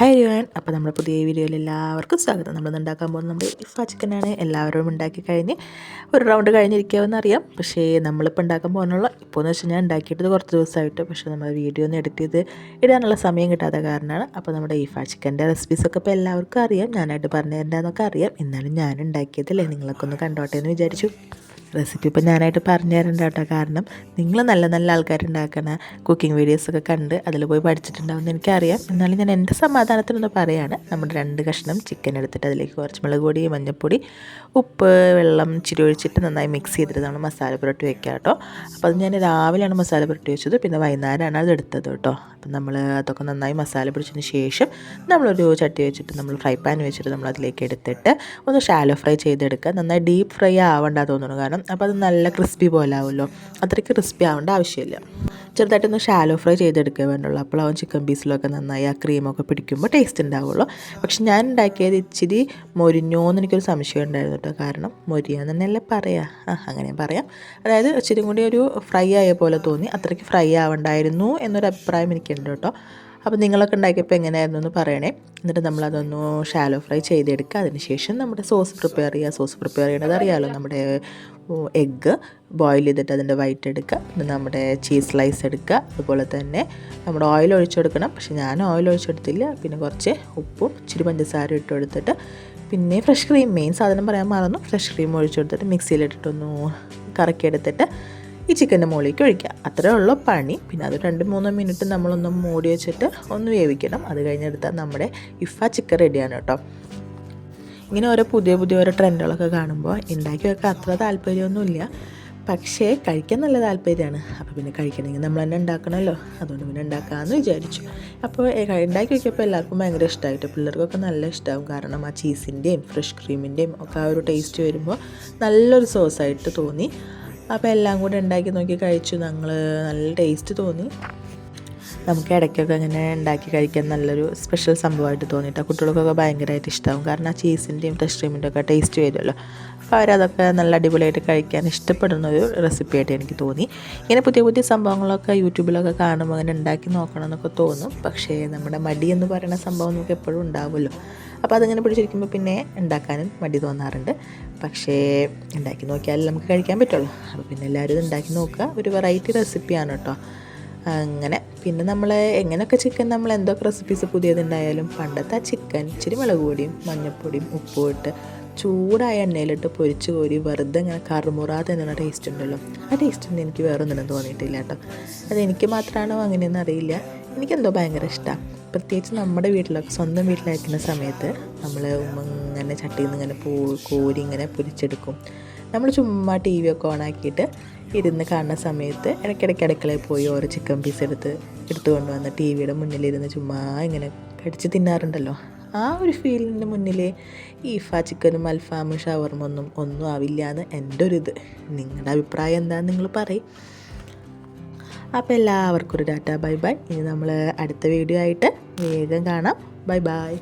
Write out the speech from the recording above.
Hi Rivan അപ്പോൾ നമ്മുടെ പുതിയ വീഡിയോയിൽ എല്ലാവർക്കും സ്വാഗതം. നമ്മൾ ഉണ്ടാക്കാൻ പോകുന്നത് നമ്മുടെ ഇഫ ചിക്കനാണ് എല്ലാവരും ഉണ്ടാക്കി കഴിഞ്ഞ് ഒരു റൗണ്ട് കഴിഞ്ഞിരിക്കാമെന്ന് അറിയാം. പക്ഷേ നമ്മളിപ്പോൾ ഉണ്ടാക്കാൻ പോകുന്നുള്ള. ഇപ്പോൾ എന്ന് വെച്ചാൽ ഞാൻ ഉണ്ടാക്കിയിട്ട് കുറച്ച് ദിവസമായിട്ട്. പക്ഷേ നമ്മൾ വീഡിയോ ഒന്ന് എഡിറ്റ് ചെയ്ത് ഇടാനുള്ള സമയം കിട്ടാത്ത കാരണമാണ്. അപ്പോൾ നമ്മുടെ ഇഫ ചിക്കന്റെ റെസിപ്പീസൊക്കെ ഇപ്പോൾ എല്ലാവർക്കും അറിയാം. ഞാനായിട്ട് പറഞ്ഞു തരേണ്ടതെന്നൊക്കെ അറിയാം. എന്നാലും ഞാൻ ഉണ്ടാക്കിയതല്ലേ? നിങ്ങളൊക്കെ ഒന്ന് കണ്ടോട്ടെ എന്ന് വിചാരിച്ചു. റെസിപ്പി ഇപ്പോൾ ഞാനായിട്ട് പറഞ്ഞു തരണ്ട കേട്ടോ. കാരണം നിങ്ങൾ നല്ല നല്ല ആൾക്കാരുണ്ടാക്കണ കുക്കിംഗ് വീഡിയോസൊക്കെ കണ്ട് അതിൽ പോയി പഠിച്ചിട്ടുണ്ടാവുമെന്ന് എനിക്കറിയാം. എന്നാലും ഞാൻ എന്റെ സമാധാനത്തിനൊന്ന് പറയുകയാണ് നമ്മുടെ രണ്ട് കഷ്ണം ചിക്കൻ എടുത്തിട്ട് അതിലേക്ക് കുറച്ച് മുളക് പൊടി മഞ്ഞൾപ്പൊടി ഉപ്പ് വെള്ളം ഇച്ചിരി ഒഴിച്ചിട്ട് നന്നായി മിക്സ് ചെയ്തിട്ട് നമ്മൾ മസാല പുരട്ടി വെക്കുക കേട്ടോ. അപ്പോൾ അത് ഞാൻ രാവിലെയാണ് മസാല പുരട്ടി വെച്ചത്. പിന്നെ വൈകുന്നേരമാണ് അത് എടുത്തത് കേട്ടോ. അപ്പം നമ്മൾ അതൊക്കെ നന്നായി മസാല പിടിച്ചതിന് ശേഷം നമ്മളൊരു ചട്ടി വെച്ചിട്ട് നമ്മൾ ഫ്രൈ പാൻ വെച്ചിട്ട് നമ്മൾ അതിലേക്ക് എടുത്തിട്ട് ഒന്ന് ഷാലോ ഫ്രൈ ചെയ്തെടുക്കുക. നന്നായി ഡീപ്പ് ഫ്രൈ ആവേണ്ട തോന്നുന്നു. കാരണം അപ്പോൾ അത് നല്ല ക്രിസ്പി പോലെ ആവുമല്ലോ അത്രയ്ക്ക് ക്രിസ്പി ആവേണ്ട ആവശ്യമില്ല. ചെറുതായിട്ടൊന്ന് ഷാലോ ഫ്രൈ ചെയ്തെടുക്കുക വേണ്ടുള്ളൂ. അപ്പോൾ അവൻ ചിക്കൻ പീസിലൊക്കെ നന്നായി ആ ക്രീമൊക്കെ പിടിക്കുമ്പോൾ ടേസ്റ്റ് ഉണ്ടാവുള്ളൂ. പക്ഷെ ഞാൻ ഉണ്ടാക്കിയത് ഇച്ചിരി മൊരിഞ്ഞോന്ന് എനിക്കൊരു സംശയം ഉണ്ടായിരുന്നു കേട്ടോ. കാരണം മൊരിയാന്ന് തന്നെയല്ലേ പറയാം? ആ അങ്ങനെ പറയാം. അതായത് ഇച്ചിരി കൂടി ഒരു ഫ്രൈ ആയ പോലെ തോന്നി. അത്രയ്ക്ക് ഫ്രൈ ആവണ്ടായിരുന്നു എന്നൊരു അഭിപ്രായം എനിക്കുണ്ട് കേട്ടോ. അപ്പോൾ നിങ്ങളൊക്കെ ഉണ്ടാക്കിയപ്പോൾ എങ്ങനെയായിരുന്നു എന്ന് പറയണേ. എന്നിട്ട് നമ്മളതൊന്ന് ഷാലോ ഫ്രൈ ചെയ്തെടുക്കുക. അതിനുശേഷം നമ്മുടെ സോസ് പ്രിപ്പയർ ചെയ്യുക. സോസ് പ്രിപ്പയർ ചെയ്യണത് അറിയാമല്ലോ നമ്മുടെ എഗ്ഗ് ബോയിൽ ചെയ്തിട്ട് അതിന്റെ വൈറ്റ് എടുക്കുക. പിന്നെ നമ്മുടെ ചീസ് സ്ലൈസ് എടുക്കുക. അതുപോലെ തന്നെ നമ്മുടെ ഓയിൽ ഒഴിച്ചെടുക്കണം പക്ഷെ ഞാൻ ഓയിൽ ഒഴിച്ചെടുത്തില്ല. പിന്നെ കുറച്ച് ഉപ്പും ഇച്ചിരി പഞ്ചസാര ഇട്ട് കൊടുത്തിട്ട് പിന്നെ ഫ്രഷ് ക്രീം മെയിൻ സാധനം പറയാൻ മറന്നു. ഫ്രഷ് ക്രീം ഒഴിച്ചെടുത്തിട്ട് മിക്സിയിലിട്ടിട്ടൊന്ന് കറക്കിയെടുത്തിട്ട് ഈ ചിക്കന്റെ മുകളിലേക്ക് ഒഴിക്കുക അത്രേ ഉള്ളൂ പണി. പിന്നെ അത് രണ്ട് മൂന്ന് മിനിറ്റ് നമ്മളൊന്ന് മൂടി വെച്ചിട്ട് ഒന്ന് വേവിക്കണം. അത് കഴിഞ്ഞെടുത്താൽ നമ്മുടെ ഇഫ ചിക്കൻ റെഡിയാണ് കേട്ടോ. ഇങ്ങനെ ഓരോ പുതിയ പുതിയ ഓരോ ട്രെൻഡുകളൊക്കെ കാണുമ്പോൾ ഉണ്ടാക്കി വെക്കാൻ അത്ര താല്പര്യമൊന്നുമില്ല. പക്ഷേ കഴിക്കാൻ നല്ല താല്പര്യമാണ്. അപ്പോൾ പിന്നെ കഴിക്കണമെങ്കിൽ നമ്മൾ തന്നെ ഉണ്ടാക്കണമല്ലോ. അതുകൊണ്ട് പിന്നെ ഉണ്ടാക്കാമെന്ന് വിചാരിച്ചു. അപ്പോൾ ഉണ്ടാക്കി വെക്കിയപ്പോൾ എല്ലാവർക്കും ഭയങ്കര ഇഷ്ടമായിട്ട്. പിള്ളേർക്കൊക്കെ നല്ല ഇഷ്ടമാവും. കാരണം ആ ചീസിന്റെയും ഫ്രഷ് ക്രീമിന്റെയും ഒക്കെ ആ ഒരു ടേസ്റ്റ് വരുമ്പോൾ നല്ലൊരു സോസായിട്ട് തോന്നി. അപ്പോൾ എല്ലാം കൂടെ ഉണ്ടാക്കി നോക്കി കഴിച്ചു. ഞങ്ങൾ നല്ല ടേസ്റ്റ് തോന്നി. നമുക്ക് ഇടയ്ക്കൊക്കെ ഇങ്ങനെ ഉണ്ടാക്കി കഴിക്കാൻ നല്ലൊരു സ്പെഷ്യൽ സംഭവമായിട്ട് തോന്നിയിട്ട്. കുട്ടികൾക്കൊക്കെ ഭയങ്കരമായിട്ട് ഇഷ്ടമാവും കാരണം ആ ചീസിന്റെയും ക്രീമിന്റെ ഒക്കെ ടേസ്റ്റ് വരുമല്ലോ. അപ്പോൾ അവരതൊക്കെ നല്ല അടിപൊളിയായിട്ട് കഴിക്കാൻ ഇഷ്ടപ്പെടുന്ന ഒരു റെസിപ്പി ആയിട്ട് എനിക്ക് തോന്നി. ഇങ്ങനെ പുതിയ പുതിയ സംഭവങ്ങളൊക്കെ യൂട്യൂബിലൊക്കെ കാണുമ്പോൾ അങ്ങനെ ഉണ്ടാക്കി നോക്കണം എന്നൊക്കെ തോന്നും. പക്ഷേ നമ്മുടെ മടി എന്ന് പറയുന്ന സംഭവം നമുക്ക് എപ്പോഴും ഉണ്ടാവുമല്ലോ. അപ്പോൾ അതിങ്ങനെ പിടിച്ചിരിക്കുമ്പോൾ പിന്നെ ഉണ്ടാക്കാനും മടി തോന്നാറുണ്ട്. പക്ഷേ ഉണ്ടാക്കി നോക്കിയാലേ നമുക്ക് കഴിക്കാൻ പറ്റുള്ളൂ. അപ്പോൾ പിന്നെ എല്ലാവരും ഇത് ഉണ്ടാക്കി നോക്കുക. ഒരു വെറൈറ്റി റെസിപ്പിയാണ് കേട്ടോ. അങ്ങനെ പിന്നെ നമ്മൾ എങ്ങനെയൊക്കെ ചിക്കൻ നമ്മൾ എന്തൊക്കെ റെസിപ്പീസ് പുതിയതുണ്ടായാലും പണ്ടത്തെ ആ ചിക്കൻ ഇച്ചിരി മുളക് പൊടിയും മഞ്ഞൾപ്പൊടിയും ഉപ്പും ഇട്ട് ചൂടായ എണ്ണയിലിട്ട് പൊരിച്ച് കോരി വെറുതെ ഇങ്ങനെ കറുമുറാതെ തന്നെ ടേസ്റ്റ് ഉണ്ടല്ലോ. ആ ടേസ്റ്റ് ഒന്നും എനിക്ക് വേറെ ഒന്നിനും തോന്നിയിട്ടില്ല കേട്ടോ. അതെനിക്ക് മാത്രമാണോ അങ്ങനെയൊന്നും അറിയില്ല. എനിക്കെന്തോ ഭയങ്കര ഇഷ്ടമാണ് പ്രത്യേകിച്ച് നമ്മുടെ വീട്ടിലൊക്കെ സ്വന്തം വീട്ടിലായിരിക്കുന്ന സമയത്ത് നമ്മൾ ഉമ്മ ഇങ്ങനെ ചട്ടിയിൽ നിന്ന് ഇങ്ങനെ പോ കോരി ഇങ്ങനെ പൊരിച്ചെടുക്കും. നമ്മൾ ചുമ്മാ ടി വി ഒക്കെ ഓണാക്കിയിട്ട് ഇരുന്ന് കാണുന്ന സമയത്ത് ഇടയ്ക്കിടയ്ക്ക് അടുക്കളയിൽ പോയി ഓരോ ചിക്കൻ പീസ് എടുത്ത് എടുത്തു കൊണ്ടുവന്ന് ടി വിയുടെ മുന്നിലിരുന്ന് ചുമ്മാ ഇങ്ങനെ കടിച്ച് തിന്നാറുണ്ടല്ലോ. ആ ഒരു ഫീലിന്റെ മുന്നിൽ ഈഫ ചിക്കനും അൽഫാമും ഷവർമൊന്നും ഒന്നും ആവില്ല എന്ന് എന്റെ ഒരു ഇത് നിങ്ങളുടെ അഭിപ്രായം എന്താണെന്ന് നിങ്ങൾ പറയും. അപ്പോൾ എല്ലാവർക്കും ഒരു ഡാറ്റ ബൈ ബൈ. ഇനി നമ്മൾ അടുത്ത വീഡിയോ ആയിട്ട് വേഗം കാണാം. Bye bye.